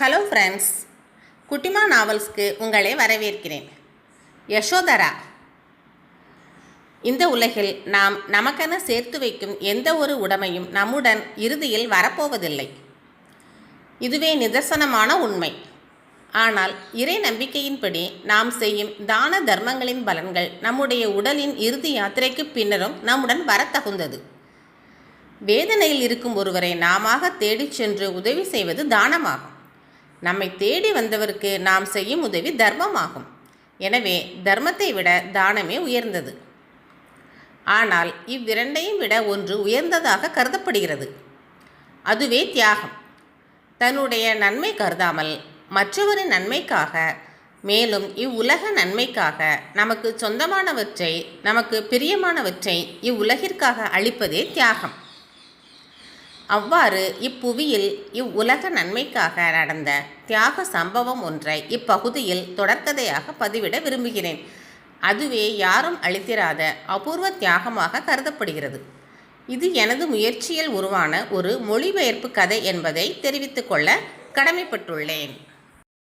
Hello friends குட்டிமா நாவல்ஸ்க்கு உங்களை வரவேற்கிறேன். யசோதரா இந்த உலகில் நாம் நமக்கென சேர்த்து வைக்கும் எந்த ஒரு உடைமையும் நம்முடன் இறுதியில் வரப்போவதில்லை. இதுவே நிதர்சனமான உண்மை. ஆனால் இறை நம்பிக்கையின்படி நாம் செய்யும் தான தர்மங்களின் பலன்கள் நம்முடைய உடலின் இறுதி யாத்திரைக்கு பின்னரும் நம்முடன் வரத்தகுந்தது. வேதனையில் இருக்கும் ஒருவரை நாமாக தேடிச் சென்று உதவி செய்வது தானமாகும். நம்மை தேடி வந்தவருக்கு நாம் செய்யும் உதவி தர்மமாகும். எனவே தர்மத்தை விட தானமே உயர்ந்தது. ஆனால் இவ்விரண்டையும் விட ஒன்று உயர்ந்ததாக கருதப்படுகிறது. அதுவே தியாகம். தன்னுடைய நன்மை கருதாமல் மற்றவரின் நன்மைக்காக மேலும் இவ்வுலக நன்மைக்காக நமக்கு சொந்தமானவற்றை நமக்கு பிரியமானவற்றை இவ்வுலகிற்காக அளிப்பதே தியாகம். அவ்வாறு இப்புவியில் இவ்வுலக நன்மைக்காக நடந்த தியாக சம்பவம் ஒன்றை இப்பகுதியில் தொடர்கதையாக பதிவிட விரும்புகிறேன். அதுவே யாரும் அளித்திராத அபூர்வ தியாகமாக கருதப்படுகிறது. இது எனது முயற்சியில் உருவான ஒரு மொழிபெயர்ப்பு கதை என்பதை தெரிவித்துக்கொள்ள கடமைப்பட்டுள்ளேன்.